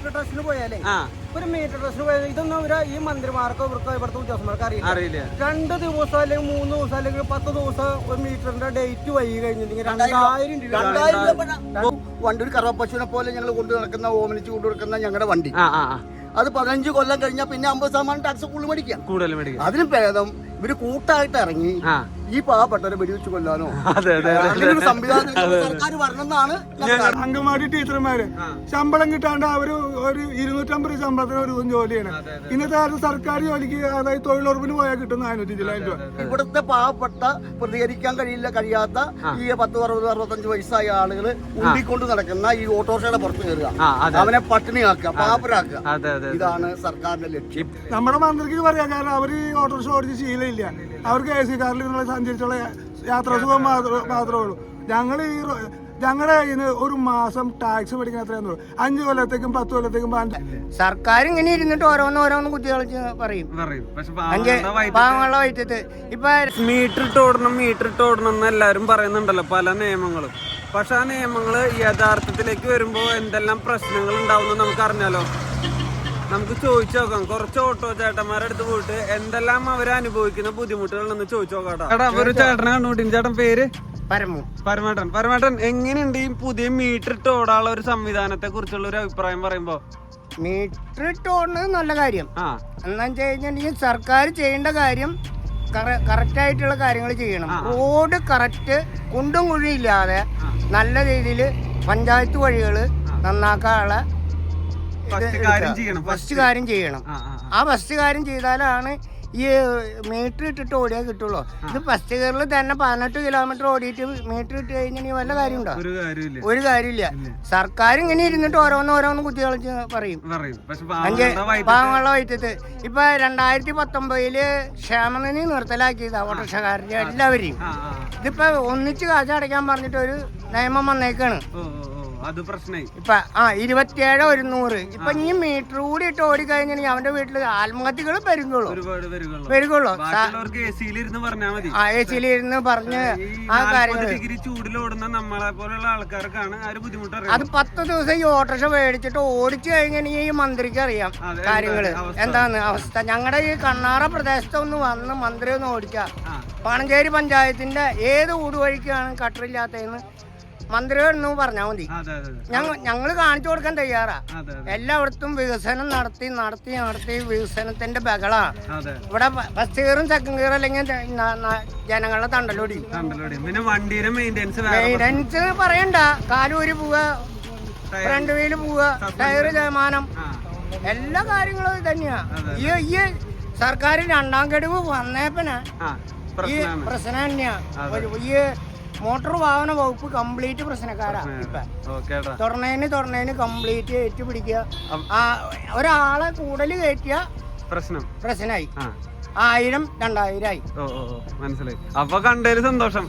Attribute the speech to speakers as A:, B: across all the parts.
A: Metre ടെസ്റ്റിന് പോയാലേ ഒരു മീറ്റർ ടെസ്റ്റിന് പോയാൽ ഇതൊന്നും ഇവർ ഈ മന്ത്രിമാർക്കോ ഇവർക്കോ ഇവിടുത്തെ ഉദ്യോഗസ്ഥന്മാർക്ക് അറിയില്ല. രണ്ട് ദിവസം അല്ലെങ്കിൽ മൂന്ന് ദിവസം അല്ലെങ്കിൽ പത്ത് ദിവസം ഒരു മീറ്ററിന്റെ ഡേറ്റ് വൈകി കഴിഞ്ഞിട്ടുണ്ടെങ്കിൽ രണ്ടായിരം രൂപ.
B: വണ്ടി ഒരു കറവപ്പശുവിനെ പോലെ ഞങ്ങൾ കൊണ്ടു നടക്കുന്ന ഓമനിച്ച് കൊണ്ടു നടക്കുന്ന ഞങ്ങളുടെ വണ്ടി. അത് പതിനഞ്ച് കൊല്ലം കഴിഞ്ഞാൽ പിന്നെ അമ്പത് ശതമാനം ടാക്സ് കൂടുതൽ മേടിക്കാം.
C: കൂടുതൽ മേടിക്കാം.
B: അതിന് ഭേദം ഇവർ കൂട്ടായിട്ട് ഇറങ്ങി ഈ പാവപ്പെട്ടവരെ വെടിവെച്ച് കൊല്ലാനോ?
C: അതെ അതെ
B: ഒരു സംവിധാനം സർക്കാർ വരണമെന്നാണ് ഞങ്ങൾ
D: അംഗൻവാടി ടീച്ചർമാര് ശമ്പളം കിട്ടാണ്ട് അവർ ഒരു ഇരുന്നൂറ്റമ്പത് രൂപ ശമ്പളത്തിന് ഒരു ദിവസം ജോലി ചെയ്യണം. ഇന്നത്തെ കാലത്ത് സർക്കാർ ജോലിക്ക് അതായത് തൊഴിലുറപ്പിന് പോയാൽ കിട്ടുന്ന നാനൂറ്റി ചില്ലായിരം രൂപ.
B: ഇവിടുത്തെ പാവപ്പെട്ട പ്രതികരിക്കാൻ കഴിയില്ല കഴിയാത്ത ഈ പത്ത് അറുപത് അറുപത്തഞ്ച് വയസ്സായ ആളുകൾ ഉണ്ടിക്കൊണ്ട് നടക്കുന്ന ഈ ഓട്ടോറിക്ഷയുടെ പുറത്ത് കയറുക. അവനെ പട്ടിണിയാക്കുക പാപ്പരാക്കുക
C: അതെ അതെ
B: ഇതാണ് സർക്കാരിന്റെ ലക്ഷ്യം.
D: നമ്മുടെ മന്ത്രിക്ക് പറയാം കാരണം അവർ ഈ ഓട്ടോറിക്ഷ ഓടിച്ച് ശീലമില്ല. അവർക്ക് എ സി കാറിൽ സഞ്ചരിച്ചുള്ള യാത്രാസുഖം മാത്രമേ മാത്രമേ ഉള്ളൂ. ഞങ്ങൾ ഈ ഞങ്ങളെ ഞങ്ങളുടെ കയ്യിൽ നിന്ന് ഒരു മാസം ടാക്സ് മേടിക്കാൻ എത്രയാന്ന് അഞ്ച് കൊല്ലത്തേക്കും പത്ത് കൊല്ലത്തേക്കും പാൻ
E: സർക്കാർ ഇങ്ങനെ ഇരുന്നിട്ട് ഓരോന്ന് ഓരോന്ന് കുത്തി കളിച്ച് പറയും.
C: പറയും. പക്ഷെ
E: അഞ്ച് പാവങ്ങളുടെ വയറ്റത്ത് ഇപ്പൊ
C: മീറ്റർ ഇട്ട് ഓടണം മീറ്റർ ഇട്ട് ഓടണം എന്ന് എല്ലാവരും പറയുന്നുണ്ടല്ലോ പല നിയമങ്ങളും. പക്ഷെ ആ നിയമങ്ങൾ യഥാർത്ഥത്തിലേക്ക് വരുമ്പോൾ എന്തെല്ലാം പ്രശ്നങ്ങൾ ഉണ്ടാവുമെന്ന് നമുക്ക് അറിഞ്ഞാലോ? നമുക്ക് ചോദിച്ചു നോക്കാം. കുറച്ച് ഓട്ടോ ചേട്ടന്മാരുടെ അടുത്ത് പോയിട്ട് എന്തെല്ലാം അവർ അനുഭവിക്കുന്ന ബുദ്ധിമുട്ടുകളെന്ന് ചോദിച്ചു നോക്കാം ചേട്ടാ ഒരു ചേട്ടനെ കണ്ടുപിടിക്കും ചേട്ടൻ പേര്?
E: പരമു.
C: പരമേട്ടൻ. പരമേട്ടൻ എങ്ങനെയുണ്ട് ഈ പുതിയ മീറ്റർ ഇട്ട് ഓടാനുള്ള ഒരു സംവിധാനത്തെ കുറിച്ചുള്ള ഒരു അഭിപ്രായം പറയുമ്പോ?
E: മീറ്റർ ഇട്ട് ഓടുന്നത് നല്ല കാര്യം.
C: ആ.
E: എന്താ വെച്ച് സർക്കാർ ചെയ്യേണ്ട കാര്യം കറക്റ്റ് ആയിട്ടുള്ള കാര്യങ്ങൾ ചെയ്യണം. റോഡ് കറക്റ്റ് കുണ്ടും കുഴിയില്ലാതെ നല്ല രീതിയിൽ പഞ്ചായത്ത് വഴികൾ നന്നാക്കാനുള്ള
C: ഫസ്റ്റ് കാര്യം ചെയ്യണം ആ
E: ഫസ്റ്റ് കാര്യം ചെയ്താലാണ് ഈ മീറ്റർ ഇട്ടിട്ട് ഓടിയാൽ കിട്ടുള്ളൂ. ഇത് ഫസ്റ്റ് കയറിൽ തന്നെ പതിനെട്ട് കിലോമീറ്റർ ഓടിയിട്ട് മീറ്റർ ഇട്ട് കഴിഞ്ഞാൽ വല്ല കാര്യമുണ്ടോ
C: ഒരു കാര്യമില്ല
E: ഒരു കാര്യമില്ല. സർക്കാർ ഇങ്ങനെ ഇരുന്നിട്ട് ഓരോന്ന് ഓരോന്ന് കുത്തി കളിച്ച് പറയും. അഞ്ച്
C: പാവങ്ങളുടെ
E: വൈറ്റത്ത് ഇപ്പൊ രണ്ടായിരത്തി പത്തൊമ്പതിൽ ക്ഷേമനിധി നിർത്തലാക്കിയതാ ഓട്ടോറിക്ഷക്കാരുടെ എല്ലാവരെയും. ഇതിപ്പോ ഒന്നിച്ച് കാശ് അടയ്ക്കാൻ പറഞ്ഞിട്ട് ഒരു നിയമം വന്നേക്കാണ്.
C: അത് പ്രശ്നമായി
E: ഇപ്പൊ ആ ഇരുപത്തിയേഴ് ഒരുന്നൂറ് ഇപ്പൊ ഇനി മീറ്റർ കൂടി ഇട്ട് ഓടിക്കഴിഞ്ഞാൽ അവന്റെ വീട്ടിൽ ആത്മഹത്യകൾ പെരുകുള്ളൂ.
C: ഒരുപാട് ആ
E: പെരുകുള്ളൂ.
C: ബാക്കിയുള്ളവർക്ക് എ സിയിൽ ഇരുന്ന് പറഞ്ഞാൽ മതി.
E: ആ എ സിയിലിരുന്ന് പറഞ്ഞ് ആ കാര്യങ്ങൾ
C: ഡിഗ്രി ചൂടിൽ ഓടുന്ന നമ്മളെ പോലുള്ള ആൾക്കാർക്കാണ് ആ ഒരു ബുദ്ധിമുട്ട്
E: അത് പത്ത് ദിവസം ഈ ഓട്ടോറിക്ഷ മേടിച്ചിട്ട് ഓടിച്ചു കഴിഞ്ഞാൽ ഈ മന്ത്രിക്ക് അറിയാം കാര്യങ്ങൾ.
C: എന്താണ് അവസ്ഥ?
E: എന്താന്ന് അവസ്ഥ? ഞങ്ങളുടെ ഈ കണ്ണാറ പ്രദേശത്തൊന്ന് വന്ന് മന്ത്രി ഒന്ന് ഓടിക്കാം.
C: പണഞ്ചേരി
E: പാണഞ്ചേരി പഞ്ചായത്തിന്റെ ഏത് ഊടുവഴിക്കാണ് കട്ടറില്ലാത്തതെന്ന് മന്ത്രിയോടൊന്ന് പറഞ്ഞാൽ മതി. ഞങ്ങൾ ഞങ്ങൾ കാണിച്ചു കൊടുക്കാൻ തയ്യാറാ. എല്ലായിടത്തും വികസനം നടത്തി നടത്തി നടത്തി വികസനത്തിന്റെ
C: ബഹളാ.
E: ഇവിടെ ഫസ്റ്റ് ഗിയറും സെക്കൻഡ് ഗിയറും അല്ലെങ്കിൽ ജനങ്ങളുടെ തണ്ടലോടി.
C: പിന്നെ വണ്ടിയുടെ
E: മെയിന്റെനൻസ് പറയണ്ട. കാലൂരി പോവുക ഫ്രണ്ട് വീൽ പോവുക ടയർ ശതമാനം എല്ലാ കാര്യങ്ങളും ഇത് തന്നെയാ. ഈ ഈ സർക്കാർ രണ്ടാം ഗഡുവ് വന്നേപ്പന ഈ പ്രശ്നം തന്നെയാ. ഈ മോട്ടോർ വാഹന വകുപ്പ് കംപ്ലീറ്റ് പ്രശ്നക്കാരാ ഇപ്പൊ. തുറന്നതിന് തുറന്നതിന് കംപ്ലീറ്റ് ഏറ്റു പിടിക്കുക ഒരാളെ കൂടുതൽ കയറ്റിയ
C: പ്രശ്നം.
E: പ്രശ്നമായി ആയിരം രണ്ടായിരം
C: ആയി. ഓ മനസ്സിലായി. അപ്പൊ കണ്ടതിൽ സന്തോഷം.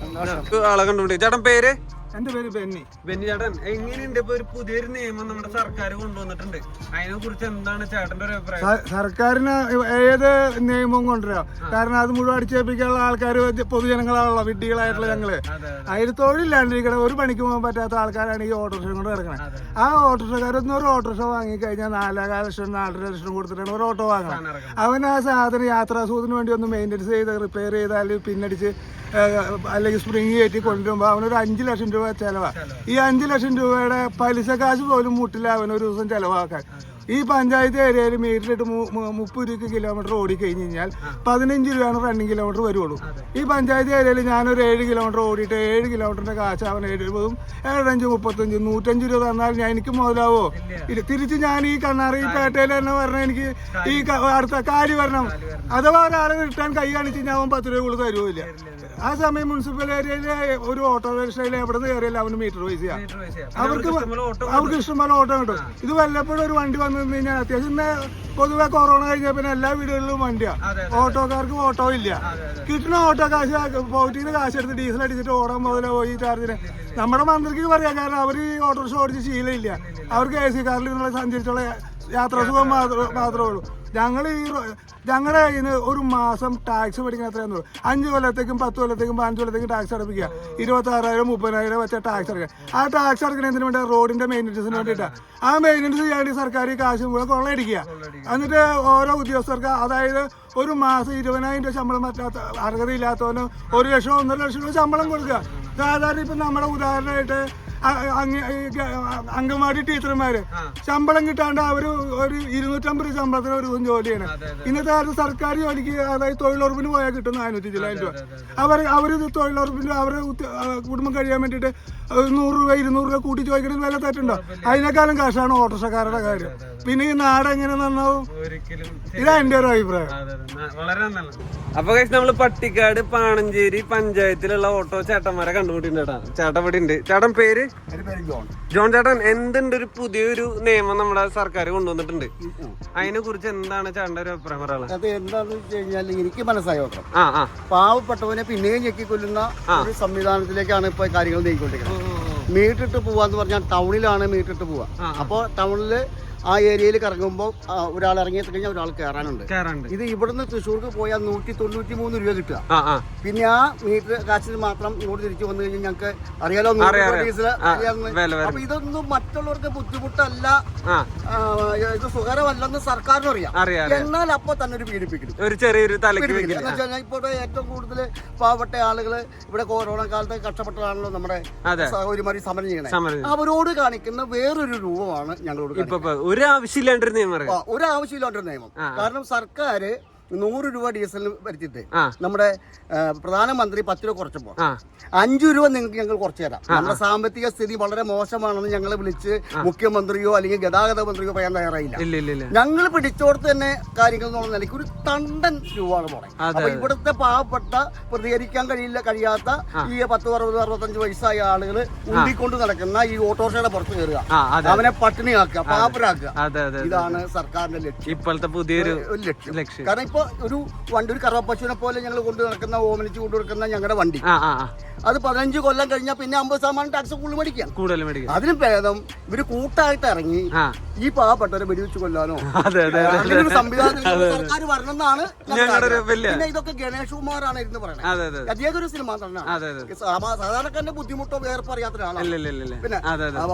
C: ആളെ കണ്ടുപിടിക്കും ചേട്ടൻ പേര്?
D: എന്റെ പേര് ബെന്നി.
C: ബെന്നി ചേട്ടൻ എങ്ങനെയുണ്ട് ഇപ്പൊ ഒരു പുതിയൊരു നിയമം നമ്മുടെ സർക്കാർ കൊണ്ടുവന്നിട്ടുണ്ട്? അതിനെ കുറിച്ച് എന്താണ് ചേട്ടന്റെ ഒരു അഭിപ്രായം?
D: സർക്കാരിന് ഏത് നിയമവും കൊണ്ടുവരാം? കാരണം അത് മുഴുവൻ അടിച്ചേൽപ്പിക്കാനുള്ള ആൾക്കാർ പൊതുജനങ്ങളാണല്ലോ വിഡ്ഢികളായിട്ടുള്ള ഞങ്ങൾ.
C: അതിന്
D: അതിൽ തൊഴിലില്ലാണ്ടിരിക്കണ ഒരു പണിക്ക് പോകാൻ പറ്റാത്ത ആൾക്കാരാണ് ഈ ഓട്ടോറിക്ഷ കൊണ്ട് കിടക്കണത് ആ ഓട്ടോറിക്ഷക്കാരൊന്നും ഒരു ഓട്ടോറിക്ഷ വാങ്ങിക്കഴിഞ്ഞാൽ നാലര ലക്ഷം നാലര ലക്ഷം കൊടുത്തിട്ടാണ് ഒരു ഓട്ടോ വാങ്ങണം. അവൻ ആ സാധനം യാത്രാസുഖത്തിന് വേണ്ടി ഒന്ന് മെയിന്റെനൻസ് ചെയ്ത് റിപ്പയർ ചെയ്താൽ പിന്നടിച്ച് അല്ലെങ്കിൽ സ്പ്രിങ് കയറ്റി കൊണ്ടുവരുമ്പോൾ അവനൊരു അഞ്ച് ലക്ഷം രൂപ ചിലവാ. ഈ അഞ്ചു ലക്ഷം രൂപയുടെ പലിശ കാശ് പോലും മുട്ടില്ല അവനൊരു ദിവസം ചിലവാക്കാൻ. ഈ പഞ്ചായത്ത് ഏരിയയിൽ മീറ്ററിട്ട് മുപ്പത് രൂപയ്ക്ക് കിലോമീറ്റർ ഓടി ഓടിക്കഴിഞ്ഞ് കഴിഞ്ഞാൽ പതിനഞ്ച് രൂപയാണ് റണ്ണിങ് കിലോമീറ്റർ വരുള്ളൂ. ഈ പഞ്ചായത്ത് ഏരിയയിൽ ഞാനൊരു ഏഴ് കിലോമീറ്റർ ഓടിയിട്ട് ഏഴ് കിലോമീറ്ററിന്റെ കാശ് അവൻ എഴുപതും ഏഴഞ്ച് മുപ്പത്തഞ്ച് നൂറ്റഞ്ച് രൂപ തന്നാൽ ഞാൻ എനിക്ക് മുതലാവോ? തിരിച്ച് ഞാൻ ഈ കണ്ണാറി പേട്ടയിൽ തന്നെ പറഞ്ഞാൽ എനിക്ക് ഈ അടുത്ത കാലി വരണം. അഥവാ ഒരാളെ റിട്ടേൺ കൈ കാണിച്ച് ഞാൻ അവൻ പത്ത് രൂപ കൂടുതൽ തരുമില്ല ആ സമയം മുനിസിപ്പൽ ഏരിയയിലെ ഒരു ഓട്ടോറിക്ഷയിൽ എവിടെ നിന്ന് കയറിയാലും അവന് മീറ്റർ പൈസ അവർക്ക് അവർക്ക് ഇഷ്ടംപോലെ ഓട്ടോ കിട്ടും. ഇത് വല്ലപ്പോഴും ഒരു വണ്ടി വന്നു കഴിഞ്ഞാൽ അത്യാവശ്യം പൊതുവെ കൊറോണ കഴിഞ്ഞ പിന്നെ എല്ലാ വീടുകളിലും വണ്ടിയാ. ഓട്ടോക്കാർക്ക് ഓട്ടോ ഇല്ല. കിട്ടുന്ന ഓട്ടോ കാശ് പോയിട്ടിന് കാശ് എടുത്ത് ഡീസൽ അടിച്ചിട്ട് ഓടാൻ മുതലെ പോയി ചാർജിന്. നമ്മുടെ മന്ത്രിക്ക് പറയാം കാരണം അവർ ഈ ഓട്ടോറിക്ഷ ഓടിച്ച് ശീലമില്ല. അവർക്ക് എ സി കാറിൽ നിന്നുള്ള സഞ്ചരിച്ചുള്ള യാത്രാസുഖം മാത്രമേ ഉള്ളൂ. ഞങ്ങൾ ഈ ഞങ്ങളുടെ കയ്യിൽ നിന്ന് ഒരു മാസം ടാക്സ് പഠിക്കാൻ എത്രയാന്ന് പറയും അഞ്ച് കൊല്ലത്തേക്കും പത്ത് കൊല്ലത്തേക്കും പതിനഞ്ച് കൊല്ലത്തേക്കും ടാക്സ് അടപ്പിക്കുക. ഇരുപത്തി ആറായിരം മുപ്പതിനായിരം വെച്ച ടാക്സ് അടക്കുക. ആ ടാക്സ് അടക്കുന്നതിന് വേണ്ടി റോഡിന്റെ മെയിന്റനൻസിന് വേണ്ടിയിട്ടാണ് ആ മെയിന്റനൻസ് ചെയ്യാണ്ട് സർക്കാർ കാശ് മുഴുവൻ കൊള്ളയടിക്കുക. എന്നിട്ട് ഓരോ ഉദ്യോഗസ്ഥർക്ക് അതായത് ഒരു മാസം ഇരുപതിനായിരം രൂപ ശമ്പളം പറ്റാത്ത അർഹതയില്ലാത്തവനും ഒരു ലക്ഷം ഒന്നര ലക്ഷം രൂപ ശമ്പളം കൊടുക്കുക. സാധാരണ ഇപ്പം നമ്മുടെ ഉദാഹരണമായിട്ട് അംഗൻവാടി ടീച്ചർമാര് ശമ്പളം കിട്ടാണ്ട് അവർ ഒരു ഇരുന്നൂറ്റമ്പത് ശമ്പളത്തിന് ഒരു ദിവസം ജോലി ചെയ്യണം ഇന്നത്തെ കാലത്ത് സർക്കാർ ജോലിക്ക് അതായത് തൊഴിലുറപ്പിന് പോയാൽ കിട്ടും നാനൂറ്റി ചില്ലായിരം രൂപ. അവർ അവർ തൊഴിലുറപ്പിന് അവരുടെ കുടുംബം കഴിയാൻ വേണ്ടിട്ട് നൂറ് രൂപ ഇരുന്നൂറ് രൂപ കൂട്ടി ചോദിക്കണ വില തെറ്റുണ്ടോ? അതിനേക്കാളും കാശാണ് ഓട്ടോറിക്ഷക്കാരുടെ കാര്യം. പിന്നെ ഈ നാട് എങ്ങനെ നന്നാവും? ഇതാ എന്റെ ഒരു അഭിപ്രായം.
C: അപ്പൊ കഴിച്ച് നമ്മൾ പട്ടിക്കാട് പാണഞ്ചേരി പഞ്ചായത്തിലുള്ള ഓട്ടോ ചേട്ടന്മാരെ കണ്ടുപിടിക്കുന്നുണ്ട് ചേട്ടാ ചേട്ടൻ ഇവിടെ ഉണ്ട് ചേട്ടൻ പേര്?
B: ജോൺ
C: ചേട്ടൻ എന്തുണ്ട് ഒരു പുതിയൊരു നിയമം നമ്മുടെ സർക്കാർ കൊണ്ടുവന്നിട്ടുണ്ട്? അതിനെ കുറിച്ച് എന്താണ് ചേട്ടന്റെ ഒരു അഭിപ്രായം പറയാനുള്ളത്?
B: അത് എന്താണെന്ന് വെച്ച് കഴിഞ്ഞാൽ എനിക്ക് മനസ്സായോ
C: ആ ആ.
B: പാവപ്പെട്ടവനെ പിന്നെയും ഞെക്കിക്കൊല്ലുന്ന ഒരു സംവിധാനത്തിലേക്കാണ് ഇപ്പൊ കാര്യങ്ങൾ നീങ്ങിക്കൊണ്ടിരിക്കുന്നത്. മീറ്റിട്ട് പോവാന്ന് പറഞ്ഞാൽ ടൗണിലാണ് മീറ്റിട്ട് പോവാ. അപ്പോൾ ടൗണിൽ ആ ഏരിയയിൽ കറങ്ങുമ്പോൾ ഒരാൾ ഇറങ്ങി കഴിഞ്ഞാൽ ഒരാൾ കയറാനുണ്ട് ഇത് ഇവിടുന്ന് തൃശ്ശൂർക്ക് പോയാൽ നൂറ്റി തൊണ്ണൂറ്റി മൂന്ന് രൂപ കിട്ടുക പിന്നെ ആ മീറ്റർ കാശിന് മാത്രം ഇങ്ങോട്ട് തിരിച്ചു വന്നു കഴിഞ്ഞാൽ ഞങ്ങൾക്ക് അറിയാലോ. ഡീസൽ. അപ്പൊ ഇതൊന്നും മറ്റുള്ളവർക്ക് ബുദ്ധിമുട്ടല്ല. ഇത് സുഖകരമല്ലെന്ന് സർക്കാരിനും അറിയാം. എന്നാൽ അപ്പൊ തന്നെ ഒരു പീഡിപ്പിക്കുന്നു
C: ഒരു ചെറിയൊരു
B: ഇപ്പോൾ ഏറ്റവും കൂടുതൽ പാവപ്പെട്ട ആളുകൾ ഇവിടെ കൊറോണ കാലത്ത് കഷ്ടപ്പെട്ടതാണല്ലോ നമ്മുടെ സഹോദരിമാരി സമരം ചെയ്യണേ. അവരോട് കാണിക്കുന്ന വേറൊരു രൂപമാണ് ഞങ്ങളോട്
C: ഇപ്പൊ ഇപ്പൊ ഒരു ആവശ്യമില്ലാണ്ടൊരു നിയമം.
B: ഒരു ആവശ്യമില്ലാണ്ടൊരു നിയമം കാരണം സർക്കാർ നൂറ് രൂപ ഡീസലിന് വരുത്തിയിട്ട്. നമ്മുടെ പ്രധാനമന്ത്രി പത്ത് രൂപ കുറച്ചപ്പോ.
C: ആ.
B: അഞ്ചു രൂപ നിങ്ങൾക്ക് ഞങ്ങൾ കുറച്ചു തരാം. നമ്മുടെ സാമ്പത്തിക സ്ഥിതി വളരെ മോശമാണെന്ന് ഞങ്ങൾ വിളിച്ച് മുഖ്യമന്ത്രിയോ അല്ലെങ്കിൽ ഗതാഗത മന്ത്രിയോ പറയാൻ തയ്യാറായില്ല. ഞങ്ങൾ പിടിച്ചോടത്ത് തന്നെ കാര്യങ്ങൾ എന്നുള്ള നിലയ്ക്ക് ഒരു തണ്ടൻ രൂപമാണ് പോണേ അപ്പൊ ഇവിടുത്തെ പാവപ്പെട്ട പ്രതികരിക്കാൻ കഴിയില്ല കഴിയാത്ത ഈ പത്ത് അറുപത് അറുപത്തഞ്ച് വയസ്സായ ആളുകൾ ഉണ്ടിക്കൊണ്ട് നടക്കുന്ന ഈ ഓട്ടോറിക്ഷയുടെ പുറത്ത് കയറുക. അവനെ പട്ടിണിയാക്കുക പാപ്പരാക്കുക ഇതാണ് സർക്കാരിന്റെ ലക്ഷ്യം.
C: ഇപ്പോഴത്തെ പുതിയൊരു
B: ലക്ഷ്യം. കാരണം ഇപ്പൊ ഒരു വണ്ടി ഒരു കറവപ്പശുവിനെ പോലെ ഞങ്ങൾ കൊണ്ടു നടക്കുന്ന ഓമനിച്ച് കൊണ്ടു നടക്കുന്ന ഞങ്ങളുടെ വണ്ടി. അത് പതിനഞ്ച് കൊല്ലം കഴിഞ്ഞാൽ പിന്നെ അമ്പത് ശതമാനം ടാക്സ് കൂടുതൽ മേടിക്കാം
C: കൂടുതൽ മേടിക്കാം
B: അതിന് ഭേദം ഇവർ കൂട്ടായിട്ട് ഇറങ്ങി ഈ പാവപ്പെട്ടവരെ വെടിവെച്ച് കൊല്ലാനോ? സംവിധാനം ഒരു സർക്കാർ
C: ഒരു
B: ആഗ്രഹം.
C: വലിയ
B: പിന്നെ ഇതൊക്കെ ഗണേഷ് കുമാറാണ് ഇരുന്ന് പറയുന്നത്
C: അതെ അതെ
B: അദ്ദേഹം ഒരു സിനിമ സാധാരണക്കാരന്റെ ബുദ്ധിമുട്ടോ വേറെ അറിയാത്ത ഒരാളാണ് പിന്നെ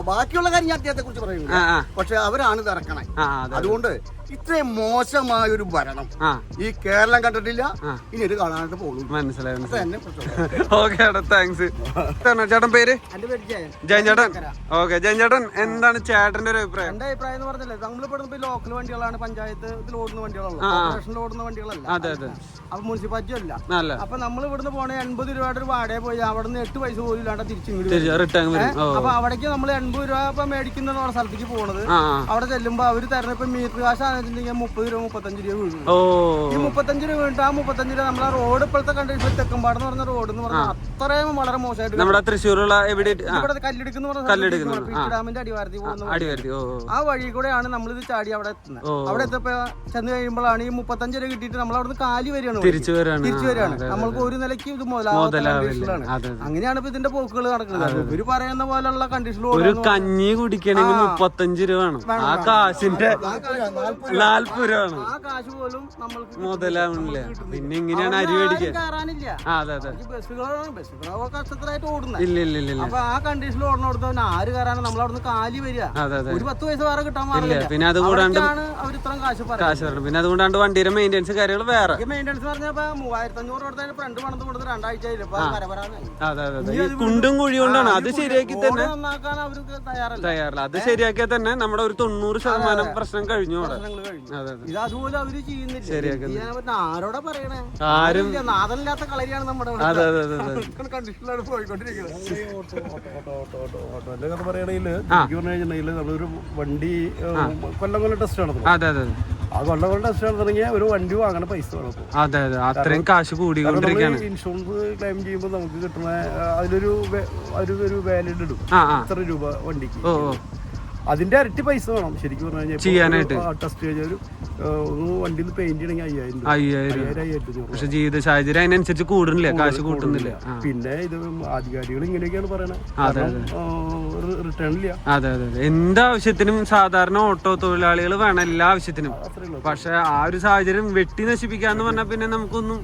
B: ബാക്കിയുള്ള കാര്യം ഞാൻ അദ്ദേഹത്തെ കുറിച്ച്
C: ആ
B: പക്ഷെ അവരാണ് ഇത് ഇറക്കണേ. അതുകൊണ്ട് ഇത്രയും മോശമായ ഒരു ഭരണം ഈ കേരളം കണ്ടിട്ടില്ല. ഇനി ഇത് കാണാനായിട്ട് പോകുന്നു.
C: മനസ്സിലായി മനസ്സിലായി. ഓക്കെ താങ്ക്സ് ചേട്ടൻ പേര്?
A: ജയൻ.
C: ചേട്ടൻ ഓക്കെ ജയൻ ചേട്ടൻ എന്താണ് ചേട്ടന്റെ ഒരു അഭിപ്രായം?
A: എന്റെ അഭിപ്രായം എന്ന് പറഞ്ഞില്ലേ നമ്മളിപ്പോ ലോക്കൽ വണ്ടികളാണ് പഞ്ചായത്ത് ഓടുന്ന വണ്ടികളാണ് ഓടുന്ന വണ്ടികളല്ല.
C: അതെ അതെ.
A: അപ്പൊ മുനിസിപ്പാലിറ്റി അല്ല. അപ്പൊ നമ്മൾ ഇവിടുന്ന് പോണേ എൺപത് രൂപയുടെ ഒരു വാടക പോയി അവിടെ നിന്ന് എട്ട് പൈസ പോലും ഇല്ലാണ്ട് തിരിച്ചു അപ്പൊ അവിടേക്ക് നമ്മൾ എൺപത് രൂപ ഇപ്പൊ മേടിക്കുന്ന സ്ഥലത്തേക്ക് പോണത്. അവിടെ ചെല്ലുമ്പോ അവർ തരുന്ന ഇപ്പൊ മീറ്റർ കാശ് ആണെന്നുണ്ടെങ്കിൽ മുപ്പത് രൂപ മുപ്പത്തഞ്ച് രൂപ വീഴും. ഈ മുപ്പത്തഞ്ച് രൂപ വീണിട്ട് ആ മുപ്പത്തഞ്ച് രൂപ നമ്മളെ റോഡ് ഇപ്പോഴത്തെ കണ്ടിട്ട് തെക്കുംപാട് എന്ന് പറഞ്ഞ റോഡ് എന്ന് പറഞ്ഞാൽ അത്രയും വളരെ മോശമായിട്ട്
C: നമ്മുടെ തൃശ്ശൂരുള്ള എവിടെ
A: ഇവിടെ കല്ലെടുക്കുന്ന പറഞ്ഞ ഡാമിന്റെ അടിവാരത്തിൽ.
C: അടിവരുത്തി.
A: ആ വഴി കൂടെയാണ് നമ്മൾ ഇത് ചാടി അവിടെ എത്തുന്നത്. അവിടെ എത്തപ്പോ ചെന്ന് കഴിയുമ്പോഴാണ് ഈ മുപ്പത്തഞ്ച് രൂപ കിട്ടിയിട്ട് നമ്മൾ അവിടുന്ന് കാലി വരികയാണ്
C: തിരിച്ചു
A: വരികയാണ്. നമ്മൾക്ക് ഒരു നിലയ്ക്ക് ഇത്. അങ്ങനെയാണ് ഇപ്പൊ ഇതിന്റെ പോക്കുകൾ നടക്കുന്നത്. ഇവർ പറയുന്ന പോലുള്ള കണ്ടീഷനിൽ
C: ഒരു കഞ്ഞി കുടിക്കണമെങ്കിൽ മുപ്പത്തഞ്ച് രൂപ വേണം. ആ കാശിന്റെ നാല്പത് രൂപ.
A: ആ കാശ് പോലും നമ്മൾക്ക്
C: മുതലാവണില്ല പിന്നെ ഇങ്ങനെയാണ് അരി മേടിക്കാൻ അതെ അതെ.
A: ബസ്സുകളാണ്. ബസ്സുകളാണ് കഷ്ടത്തിലായിട്ട് ഓടുന്നത്
C: ഇല്ല ഇല്ല ഇല്ല
A: അപ്പൊ ആ കണ്ടീഷനിൽ ഓടണ കൊടുത്തവൻ ആര് കയറാനും? നമ്മൾ അവിടുന്ന് കാലി വരിക. ഒരു പത്ത് പൈസ വേറെ കിട്ടാൻ പാടില്ല
C: പിന്നെ അത് കൂടാണ്ട്
A: അവിടേക്കാണ് അവർ ഇത്രയും കാശ് പറയുന്നത്.
C: കാശ് വരണം പിന്നെ അതുകൊണ്ടാണ്ട് വണ്ടിയുടെ മെയിന്റെനൻസ് കാര്യങ്ങൾ വേറെ.
A: മെയിന്റെനൻസ് പറഞ്ഞപ്പോ മൂവായിരത്തി അഞ്ഞൂറ് കൊടുത്തതിന് ഫ്രണ്ട് പണത്ത് കൊടുത്ത് രണ്ടാഴ്ച
C: കുണ്ടും കുഴി കൊണ്ടാണ് അത് ശരിയാക്കി തന്നെ
A: തയ്യാറല്ല.
C: അത് ശരിയാക്കിയാൽ തന്നെ നമ്മുടെ ഒരു തൊണ്ണൂറ് ശതമാനം പ്രശ്നം കഴിഞ്ഞു
A: ഇത് അതുപോലെ അവർ ചെയ്യുന്നില്ല. ആരോടാ പറയണേ?
C: ആരും
A: ഇല്ല, നാഥനില്ലാത്ത കളരിയാണ് നമ്മുടെ
C: അതെ അതെ
A: കണ്ടീഷനിലാണ് പോയിക്കൊണ്ടിരിക്കുന്നത്.
F: നമ്മളൊരു വണ്ടി കൊല്ലം കൊല്ലം ടെസ്റ്റ് നടത്തും.
C: അതെ അതെ
F: ആ കൊല്ലം കൊല്ലം ടെസ്റ്റ് നടത്തണമെങ്കിൽ ഒരു വണ്ടി വാങ്ങണ പൈസ വേണം
C: അതെ അതെ. അത്രയും കാശ്
F: കൂടി
C: കൂടിക്കൊണ്ടിരിക്കുകയാണ്
F: ഇൻഷുറൻസ് ക്ലെയിം ചെയ്യുമ്പോൾ നമുക്ക് കിട്ടുന്ന അതിലൊരു ഒരു വാലിഡ് ഇടും. ഇത്ര രൂപ വണ്ടിക്ക്. അതിന്റെ ഇരട്ടി പൈസ വേണം. ശരിക്കും പറഞ്ഞു കഴിഞ്ഞാൽ
C: ചെയ്യാനായിട്ട്.
F: ടെസ്റ്റ് കഴിഞ്ഞാൽ ഒരു ഒന്ന് വണ്ടിയിൽ പെയിന്റ് ചെയ്യണമെങ്കിൽ അയ്യായിരം രൂപ.
C: അയ്യായിരം
F: അയ്യായിരം അയ്യായിരത്തി അഞ്ഞൂറ് രൂപ.
C: പക്ഷെ ജീവിത സാഹചര്യം അതിനനുസരിച്ച് കൂടുന്നില്ല? കാശ് കൂട്ടുന്നില്ല? ആ.
F: പിന്നെ ഇത് അധികാരികൾ ഇങ്ങനെയൊക്കെയാണ് പറയണത്
C: അതെ,
F: റിട്ടേൺ ഇല്ല.
C: അതെ അതെ അതെ. എന്താവശ്യത്തിനും സാധാരണ ഓട്ടോ തൊഴിലാളികൾ വേണം എല്ലാ ആവശ്യത്തിനും.
F: അത്രേ ഉള്ളൂ
C: പക്ഷെ ആ ഒരു സാഹചര്യം വെട്ടി നശിപ്പിക്കാന്ന് പറഞ്ഞാൽ പിന്നെ നമുക്കൊന്നും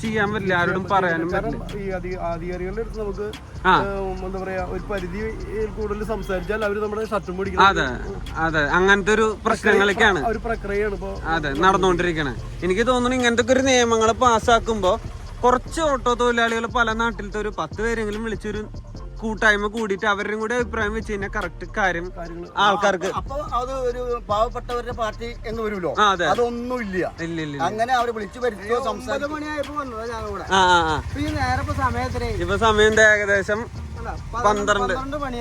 C: ചെയ്യാൻ പറ്റില്ല. ആരോടും പറയാനും
F: കാരണം ഈ അധി- അധികാരികളുടെ അടുത്ത് നമുക്ക്
C: ആ.
F: എന്താ പറയാ ഒരു പരിധി കൂടുതൽ സംസാരിച്ചാൽ അവർ നമ്മുടെ ഷർട്ടും
C: അതെ
F: പിടിക്കുന്ന
C: അതെ. അങ്ങനത്തെ ഒരു പ്രശ്നങ്ങളൊക്കെയാണ്.
F: ഒരു പ്രക്രിയയാണ് ഇപ്പൊ
C: അതെ നടന്നുകൊണ്ടിരിക്കണേ എനിക്ക് തോന്നുന്നു ഇങ്ങനത്തെ ഒക്കെ ഒരു നിയമങ്ങൾ പാസ്സാക്കുമ്പോ കുറച്ച് ഓട്ടോ തൊഴിലാളികൾ പല നാട്ടിലത്തെ ഒരു പത്ത് പേരെങ്കിലും വിളിച്ചൊരു കൂട്ടായ്മ കൂടിയിട്ട് അവരുടെയും കൂടി അഭിപ്രായം വെച്ച് കഴിഞ്ഞാൽ കറക്റ്റ് കാര്യം ആൾക്കാർക്ക്.
B: അപ്പൊ അത് ഒരു പാവപ്പെട്ടവരുടെ പാർട്ടി എന്ന് വരുമല്ലോ? അതൊന്നും ഇല്ല.
C: ഇല്ല ഇല്ല
B: അങ്ങനെ അവരെ വിളിച്ചു വരുത്തിയോ സംസാരിച്ചു
A: മണിയായപ്പോ വന്നതാ ഞാൻ
C: കൂടെ.
A: ഇപ്പൊ
C: സമയം ഏകദേശം പന്ത്രണ്ട്.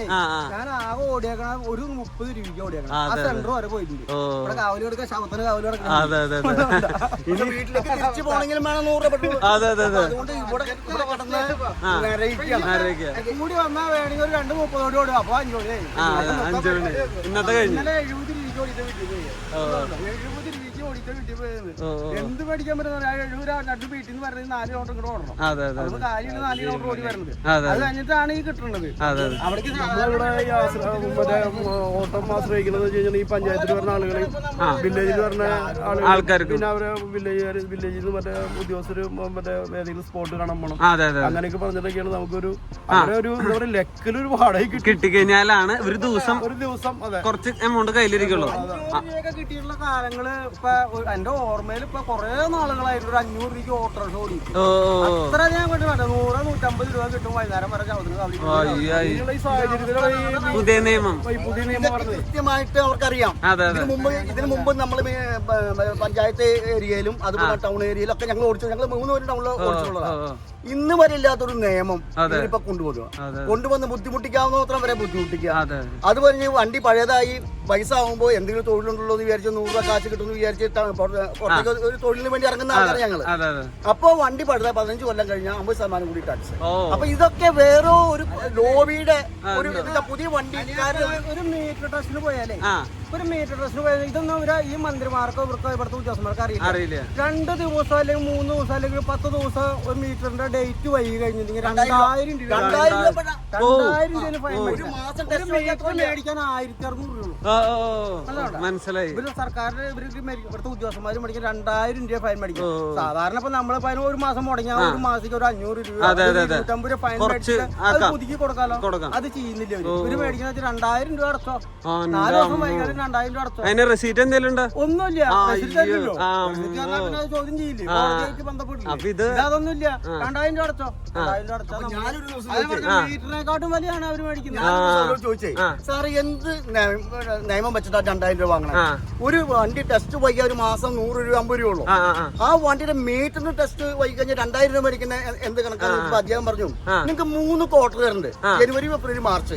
C: ആ ആ.
A: ഞാൻ ആകെ ഓടിയേക്കണ ഒരു മുപ്പത് രൂപയ്ക്ക് ഓടിയേക്കണം.
C: ആ, അതെ,
A: സെന്റർ വരെ പോയിട്ടുണ്ട്.
C: ഓ.
A: ഇവിടെ കാവൽ കൊടുക്കാൻ ശവത്തിന് കാവൽ കൊടുക്കണം
C: അതെ അതെ അതെ.
B: ഇനി വീട്ടിലേക്ക് തിരിച്ചു പോകണമെങ്കിലും വേണം നൂറ് രൂപ പെട്രോൾ
C: അതെ അതെ അതെ.
B: അതുകൊണ്ട് ഇവിടെ ഇവിടെ കിടന്ന് നിരയിക്കുകയാണ്
C: ആരോഗ്യ
A: കൂടി വന്നാ വേണമെങ്കിൽ ഒരു രണ്ട് മുപ്പതോടി ഓടും അപ്പൊ അഞ്ചു മണി
C: ആ അതെ അഞ്ചു മണി ഇന്നത്തെ കഴിഞ്ഞു.
A: ഇന്നലെ എഴുപത് രൂപയ്ക്ക് ഓടിച്ച വീട്ടിൽ പോയി. എഴുപത് രൂപയ്ക്ക് ഓടിച്ച വീട്ടിൽ പോയത്
C: ഓ ഓ.
A: എന്ത് മേടിക്കാൻ പറ്റുന്ന എഴുപത് രണ്ട് വീട്ടിൽ നിന്ന് പറയുന്നത് നാല് കിലോമീറ്റർ ഇങ്ങോട്ട് ഓടണം.
C: അതെ അതെ
A: അപ്പൊ കാര്യമില്ല നാല് കിലോമീറ്റർ ഓടി വരുന്നത്
C: അതെ.
A: അത് കഴിഞ്ഞിട്ടാണ് ഈ കിട്ടുന്നത്
C: അതെ അതെ.
A: അവിടേക്ക്
F: നമ്മളിവിടെ മറ്റേ ഓട്ടം ആശ്രയിക്കുന്നത് വെച്ച് കഴിഞ്ഞാൽ ഈ പഞ്ചായത്തിൽ വരുന്ന ആളുകളെയും വില്ലേജിൽ വരുന്ന ആളുകൾ
C: ആൾക്കാർക്ക്.
F: പിന്നെ അവരെ വില്ലേജുകാർ വില്ലേജിൽ നിന്ന് മറ്റേ ഉദ്യോഗസ്ഥർ മറ്റേ ഏതെങ്കിലും സ്പോട്ട് കാണാൻ
C: അതെ
F: അങ്ങനെയൊക്കെ പറഞ്ഞിട്ടൊക്കെയാണ് നമുക്കൊരു ഒരു എന്താ പറയുക ലെക്കിലൊരു വാടക കിട്ടി.
C: കിട്ടിക്കഴിഞ്ഞാലാണ് ഒരു ദിവസം
F: ഒരു ദിവസം അതെ.
C: കുറച്ച് എമൗണ്ട് കയ്യിലിരിക്കുള്ളൂ.
A: കിട്ടിയിട്ടുള്ള കാലങ്ങൾ ഇപ്പൊ എന്റെ ഓർമ്മയിൽ ഇപ്പൊ കൊറേ നാളുകളായിട്ട് ഒരു അഞ്ഞൂറ് രൂപയ്ക്ക് ഓട്ടോറിക്ഷ ഓടി. അത്ര ഞാൻ കൊണ്ട്. വേണ്ട നൂറ് നൂറ്റമ്പത് രൂപ കിട്ടും വൈകുന്നേരം വരെ ചവിട്ടുന്ന
C: പുതിയ നിയമം.
F: പുതിയ
B: കൃത്യമായിട്ട് അവർക്കറിയാം. ഇതിന് മുമ്പ് ഇതിനു മുമ്പ് നമ്മൾ പഞ്ചായത്ത് ഏരിയയിലും അതുപോലെ ടൗൺ ഏരിയയിലും ഒക്കെ ഞങ്ങൾ ഓടിച്ചു. ഞങ്ങൾ മൂന്ന് പേര് ടൗണിൽ ഓടിച്ചുള്ളതാണ്. ഇന്ന് വരെ ഇല്ലാത്തൊരു നിയമം. ഇപ്പൊ കൊണ്ടുപോകുക
C: കൊണ്ടുവന്ന്
B: കൊണ്ടുവന്ന് ബുദ്ധിമുട്ടിക്കാവുന്നത്ര വരെ ബുദ്ധിമുട്ടിക്കുക.
C: അതെ
B: പറഞ്ഞ് വണ്ടി പഴയതായി പൈസ ആകുമ്പോൾ എന്തെങ്കിലും തൊഴിലുണ്ടല്ലോ എന്ന് വിചാരിച്ച് നൂറ് രൂപ കാശ് കിട്ടുമെന്ന് വിചാരിച്ച് പുറത്തേക്ക് ഒരു- തൊഴിലിന് വേണ്ടി ഇറങ്ങുന്ന ആൾക്കാരാണ് ഞങ്ങൾ.
C: അതെ അതെ.
B: അപ്പോൾ വണ്ടി പഴുത പതിനഞ്ച് കൊല്ലം കഴിഞ്ഞാൽ അമ്പത് ശതമാനം കൂടി ടാക്സ് അപ്പൊ ഇതൊക്കെ വേറെ ഒരു ലോബിയുടെ ഒരു പുതിയ വണ്ടി
A: ഒരു മീറ്റർ പോയാലേ ഒരു മീറ്റർ ഡ്രസ്സിന് പോയത്. ഇതൊന്നും ഇവർ ഈ മന്ത്രിമാർക്കോ ഇവർക്ക് ഇവിടുത്തെ ഉദ്യോഗസ്ഥന്മാർക്ക് അറിയില്ല.
C: അറിയില്ല.
A: രണ്ട് ദിവസം അല്ലെങ്കിൽ മൂന്ന് ദിവസം അല്ലെങ്കിൽ പത്ത് ദിവസം ഒരു മീറ്ററിന്റെ ഡേറ്റ് വൈകി കഴിഞ്ഞിട്ടുണ്ടെങ്കിൽ രണ്ടായിരം രൂപ.
B: രണ്ടായിരം രൂപ.
A: ഫൈൻ
B: ഒരു
A: മീറ്റർ മേടിക്കാൻ ആയിരത്തി അറുന്നൂറ് രൂപ.
C: മനസ്സിലായി.
A: ഇവർ സർക്കാരിന്റെ ഇവർക്ക് ഇവിടുത്തെ ഉദ്യോഗസ്ഥന്മാർ മേടിക്കും രണ്ടായിരം രൂപ ഫൈൻ മേടിക്കും. സാധാരണ ഇപ്പൊ നമ്മളെ ഫൈൻ ഒരു മാസം മുടങ്ങിയാൽ ഒരു മാസത്തേക്ക് ഒരു അഞ്ഞൂറ് രൂപ ഫൈൻ അത്. പുതുക്കി കൊടുക്കാലോ?
C: കൊടുക്കാം.
A: അത് ചെയ്യുന്നില്ല ഇവർ. ഇവർ മേടിക്കുന്ന രണ്ടായിരം രൂപ അടച്ചോ? നാല് ദിവസം വൈകാതെ രണ്ടായിരം രൂപ അടച്ചോ?
C: അതിന് റെസീറ്റ് എന്തെങ്കിലും ഉണ്ടോ?
A: ഒന്നുമില്ല. ചോദ്യം ചെയ്യില്ലേ?
C: ഇത്
A: ഇതൊന്നുമില്ല രണ്ടായിരം രൂപ അടച്ചോ? രണ്ടായിരം രൂപ അടച്ചോ മീറ്ററിനെക്കാട്ടും വലിയാണ് അവർ മേടിക്കുന്നത്.
B: സാർ എന്ത് നിയമ- വെച്ചിട്ടാ രണ്ടായിരം രൂപ വാങ്ങണം. ഒരു വണ്ടി ടെസ്റ്റ് വൈകിയ ഒരു മാസം നൂറ് രൂപ അമ്പത് രൂപ ഉള്ളൂ.
C: ആ
B: വണ്ടിയുടെ മീറ്ററിന് ടെസ്റ്റ് വൈകി കഴിഞ്ഞാൽ രണ്ടായിരം രൂപ മേടിക്കുന്ന എന്ത് കണക്കാണ് അദ്ദേഹം പറഞ്ഞു. നിങ്ങൾക്ക് മൂന്ന് ക്വാർട്ടർ തരുന്നുണ്ട് January February March.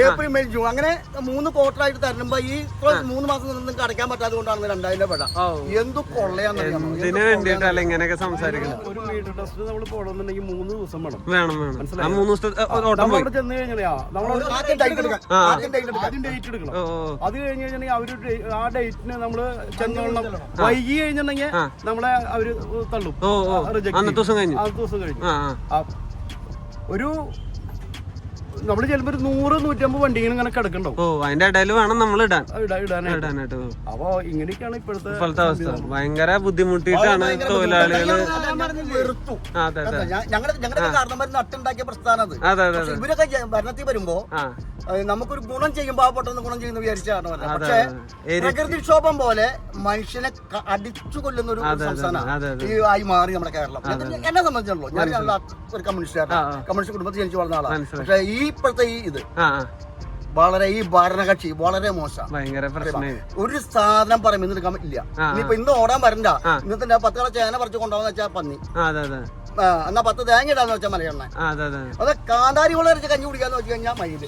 B: April May June. അങ്ങനെ മൂന്ന് ക്വാർട്ടർ ആയിട്ട് തരുമ്പോ ഈ മൂന്ന് മാസം നിങ്ങൾക്ക് അടയ്ക്കാൻ പറ്റാത്തത് കൊണ്ടാണ് രണ്ടായിരം രൂപ എന്ത്
C: ഓ.
B: എന്തു കൊള്ളയാന്നറിയാമോ?
C: ഇതിന് വേണ്ടിയിട്ടല്ല ഇങ്ങനെയൊക്കെ സംസാരിക്കണം?
F: ഒരു മീറ്റർ ടെസ്റ്റ് നമ്മൾ പോകണമെന്നുണ്ടെങ്കിൽ മൂന്ന് ദിവസം വേണം.
C: വേണം വേണം. ആ മൂന്ന് ദിവസത്തെ
F: ചെന്ന്
B: ആദ്യം ഡേറ്റ്
F: എടുക്കണം. അത് കഴിഞ്ഞ് അവർ ഡേറ്റിന് നമ്മൾ ചെന്നോളണം വൈകി കഴിഞ്ഞിട്ടുണ്ടെങ്കിൽ
C: ആ.
F: നമ്മളെ അവർ തള്ളും.
C: അന്നത്തെ ദിവസം കഴിഞ്ഞു.
F: ദിവസം കഴിഞ്ഞു. ഒരു നമ്മൾ ചിലപ്പോ ഒരു നൂറ് നൂറ്റമ്പത് വണ്ടി ഇങ്ങനെ കിടക്കണ്ടോ
C: ഓ അതിന്റെ ഇടയിൽ വേണം നമ്മൾ ഇടാൻ.
F: ഇടാ- ഇടാനായിട്ട്. അപ്പൊ ഇങ്ങനെയൊക്കെയാണ് ഇപ്പോഴത്തെ
C: ഇപ്പോഴത്തെ അവസ്ഥ. ഭയങ്കര ബുദ്ധിമുട്ടിയിട്ടാണ് തൊഴിലാളികൾ
B: വെറുത്തു.
C: അതെ അതെ.
B: അത്
C: അതെ അതെ.
B: ഇവരൊക്കെ ഭരണത്തിൽ വരുമ്പോ നമുക്കൊരു ഗുണം ചെയ്യും പാവപ്പെട്ടെന്ന് ഗുണം ചെയ്യുന്ന വിചാരിച്ചാണ് പക്ഷേ പ്രകൃതിക്ഷോഭം പോലെ മനുഷ്യനെ അടിച്ചു കൊല്ലുന്ന ഒരു സംസ്ഥാനമാണ്. ഈ ആയി മാറി നമ്മുടെ കേരളം. എന്നെ സംബന്ധിച്ചുള്ളൂ. ഞാൻ ഒരു കമ്മ്യൂണിസ്റ്റുകാരനാണ്
C: ആ, ആ.
B: കമ്മ്യൂണിസ്റ്റ് കുടുംബത്തിൽ ജനിച്ചു വളർന്ന ആളാണ് പക്ഷേ ഈ ഇപ്പോഴത്തെ ഈ ഇത്. വളരെ ഈ ഭരണകക്ഷി വളരെ മോശം.
C: ഭയങ്കര പ്രശ്നമായി
B: ഒരു സാധനം പറയും ഇന്ന് എടുക്കാൻ പറ്റില്ല. ഇനിയിപ്പോ ഇന്ന് ഓടാൻ വരണ്ട. ഇന്നത്തെ പത്ത് കള ചേന പറിച്ചു കൊണ്ടുപോകാന്ന് വെച്ചാൽ പന്നി. എന്നാ പത്ത് തേങ്ങ ഇടാന്ന് വെച്ചാൽ മലയെണ്ണ
C: അതെ
B: കാന്താരി വെള്ളം അരച്ച് കഞ്ഞി കുടിക്കാന്ന് വെച്ച് കഴിഞ്ഞാൽ
C: മയിൽ.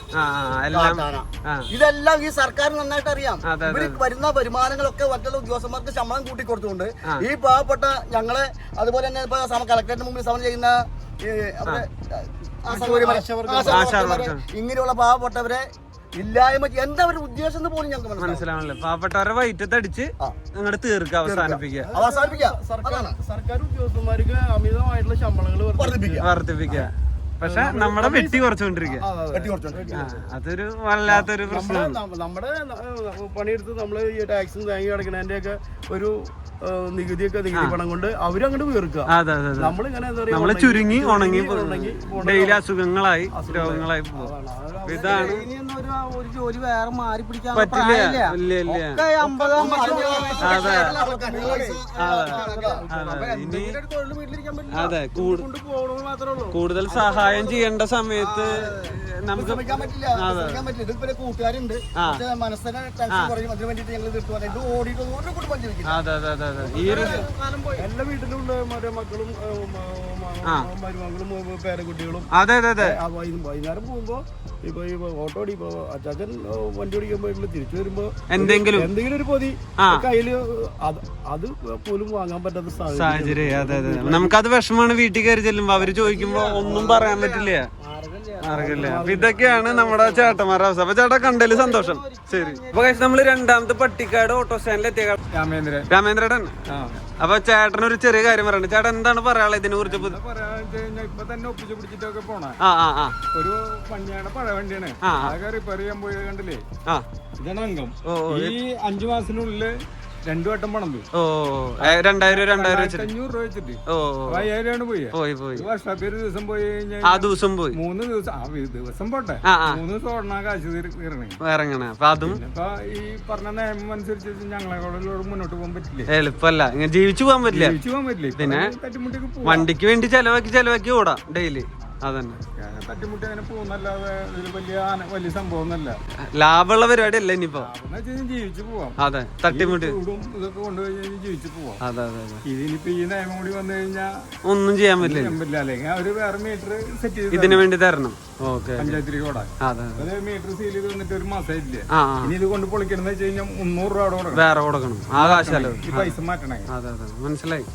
B: ഇതെല്ലാം ഈ സർക്കാർ നന്നായിട്ട് അറിയാം. ഇവർ വരുന്ന വരുമാനങ്ങളൊക്കെ മറ്റുള്ള ഉദ്യോഗസ്ഥന്മാർക്ക് ശമ്പളം കൂട്ടി കൊടുത്തുകൊണ്ട് ഈ പാവപ്പെട്ട ഞങ്ങളെ അതുപോലെ തന്നെ ഇപ്പൊ കളക്ടറിന്റെ കളക്ടറേറ്റിന് മുമ്പിൽ സമരം ചെയ്യുന്ന ഇങ്ങനെയുള്ള പാവപ്പെട്ടവരെ ഇല്ലായ്മ എന്താ അവരുടെ ഉദ്ദേശം എന്ന് പോലും ഞങ്ങൾക്ക്
C: മനസ്സിലാവണല്ലോ. പാവപ്പെട്ടവരെ വയറ്റത്തടിച്ച് അങ്ങോട്ട് തീർക്കുക അവസാനിപ്പിക്കുക.
B: അവസാനിപ്പിക്കാം
F: സർക്കാർ സർക്കാർ ഉദ്യോഗസ്ഥന്മാർക്ക് അമിതമായിട്ടുള്ള ശമ്പളങ്ങൾ
B: വർദ്ധിപ്പിക്കാം
C: വർദ്ധിപ്പിക്കുക. പക്ഷെ നമ്മുടെ വെട്ടി കുറച്ചുകൊണ്ടിരിക്കുക
B: വെട്ടി
C: അതൊരു വല്ലാത്തൊരു പ്രശ്നമാണ്
F: നമ്മുടെ പണിയെടുത്ത് നമ്മൾ ഈ ടാക്സും തേങ്ങ അടക്കണതിന്റെ ഒക്കെ ഒരു നികുതിയൊക്കെ നികുതി പണം കൊണ്ട് അവരങ്ങോട്ട് വീർക്കുക.
C: അതെ അതെ
F: നമ്മളിങ്ങനെ എന്താ പറയാ
C: നമ്മൾ ചുരുങ്ങി ഉണങ്ങി ഡെയിലി അസുഖങ്ങളായി രോഗങ്ങളായി പോകും ഇതാണ്
A: ഒരു ജോലി വേറെ മാറി പിടിക്കാൻ
C: പറ്റില്ല. ഇല്ല ഇല്ല അതെ അതെ. ഇനി അതെ കൂടുതൽ സഹായം ചെയ്യേണ്ട സമയത്ത് നമുക്ക്
B: ശ്രമിക്കാൻ പറ്റില്ല. ശ്രമിക്കാൻ പറ്റില്ല. ഇത് പിന്നെ കൂട്ടുകാരുണ്ട്. പക്ഷേ മനസ്സിനെ ടെൻഷൻ കുറയും. അതിന് വേണ്ടിയിട്ട് ഞങ്ങൾ തീർത്തു ഇത് ഓടിയിട്ട് ഒരു കുടുംബം ജീവിക്കില്ല
C: അതെ അതെ അതെ അതെ. ഈ ഒരു
F: എല്ലാ വീട്ടിലും ഉണ്ട് മറ്റേ മക്കളും പേരക്കുട്ടികളും.
C: അതെ അതെ അതെ.
F: ആ, വൈ- വൈകുന്നേരം പോകുമ്പോ ഇപ്പൊ ഈ ഓട്ടോ ഓടി ഇപ്പൊ അച്ചാച്ചൻ ആ, വണ്ടി ഓടിക്കാൻ പോയിട്ട് തിരിച്ചു വരുമ്പോ
C: എന്തെങ്കിലും.
F: എന്തെങ്കിലും ഒരു പൊതി. കയ്യിൽ അത് പോലും വാങ്ങാൻ പറ്റാത്ത സാഹചര്യം.
C: നമുക്കത് വിഷമാണ് വീട്ടിൽ കയറി ചെല്ലുമ്പോ. അവർ ചോദിക്കുമ്പോ ഒന്നും പറയാൻ പറ്റില്ല. അപ്പൊ ഇതൊക്കെയാണ് നമ്മുടെ ചേട്ടന്മാരുടെ അവസ്ഥ. അപ്പൊ ചേട്ടാ കണ്ടതിൽ സന്തോഷം. ശരി. അപ്പൊ നമ്മൾ രണ്ടാമത്തെ പട്ടിക്കാട് ഓട്ടോ സ്റ്റാൻഡിൽ എത്തിയ
G: രാമേന്ദ്രൻ
C: രാമേന്ദ്രേട്ടൻ അപ്പൊ ചേട്ടൻ ഒരു ചെറിയ കാര്യം പറയുന്നത് ചേട്ടൻ എന്താണ് പറയാനുള്ളത് ഇതിനെ കുറിച്ച്
G: ഇപ്പൊ തന്നെ ഒപ്പിച്ച് പിടിച്ചിട്ടൊക്കെ പോണ. ഒരു പഞ്ഞയുടെ പഴയ വണ്ടിയാണ്. അതൊക്കെ റിപ്പയർ ചെയ്യാൻ പോയത് കണ്ടില്ലേ? ഇതാണ് അംഗം. ഈ അഞ്ചു മാസത്തിനുള്ളിൽ രണ്ടു വട്ടം പണം പോയി.
C: ഓ ഏ, രണ്ടായിരം രണ്ടായിരം വെച്ചിട്ട്.
G: അഞ്ഞൂറ് രൂപ വെച്ചിട്ട്.
C: ഓ
G: അപ്പൊ അയ്യായിരമാണ് പോയി.
C: പോയി
G: വർഷത്തിൽ ഒരു ദിവസം പോയി കഴിഞ്ഞാൽ
C: ആ ദിവസം പോയി.
G: മൂന്ന് ദിവസം ആ ദിവസം പോട്ടെ. മൂന്ന് ദിവസം ഓടണ കാശ് തീർ- തീരണേ
C: ഇറങ്ങണേ. അപ്പൊ അതും
G: ഇപ്പൊ ഈ പറഞ്ഞ നിയമം അനുസരിച്ച് ഞങ്ങളെ കൂടെ മുന്നോട്ട് പോകാൻ പറ്റില്ല?
C: എളുപ്പല്ല. ഇങ്ങനെ ജീവിച്ചു പോകാൻ പറ്റില്ല.
G: ജീവിച്ചു പോകാൻ പറ്റില്ല.
C: പിന്നെ? വണ്ടിക്ക് വേണ്ടി ചെലവാക്കി ചെലവാക്കി ഓടാം. ഡെയിലി. അതന്നെ.
G: തട്ടിമുട്ടി അങ്ങനെ പോകുന്നല്ലാതെ വലിയ വലിയ
C: ലാഭമുള്ള പരിപാടി അല്ല ഇനിയിപ്പോ
G: ജീവിച്ചു പോവാം.
C: അതെ തട്ടിമുട്ടി.
G: ഇതൊക്കെ കൊണ്ടുപോയി ജീവിച്ചു പോവാം.
C: അതെ അതെ
G: ഇതിനിപ്പോ ഈ നിയമം കൂടി വന്നു കഴിഞ്ഞാൽ
C: ഒന്നും ചെയ്യാൻ പറ്റില്ല.
G: അല്ലെങ്കിൽ അവർ വേറെ മീറ്റർ സെറ്റ് ചെയ്ത്
C: ഇതിനു വേണ്ടി തരണം. ഓക്കെ അതെ
G: മീറ്റർ സീൽ ചെയ്ത് വന്നിട്ട് ഒരു മാസമായിട്ടില്ല ഇനി ഇത് കൊണ്ട് പൊളിക്കണം എന്ന് വെച്ച് കഴിഞ്ഞാൽ മുന്നൂറ് രൂപ കൊടുക്കണം.
C: വേറെ കൊടുക്കണം. ആ
G: പൈസ മാറ്റണേ.
C: അതെ അതെ. മനസ്സിലായി.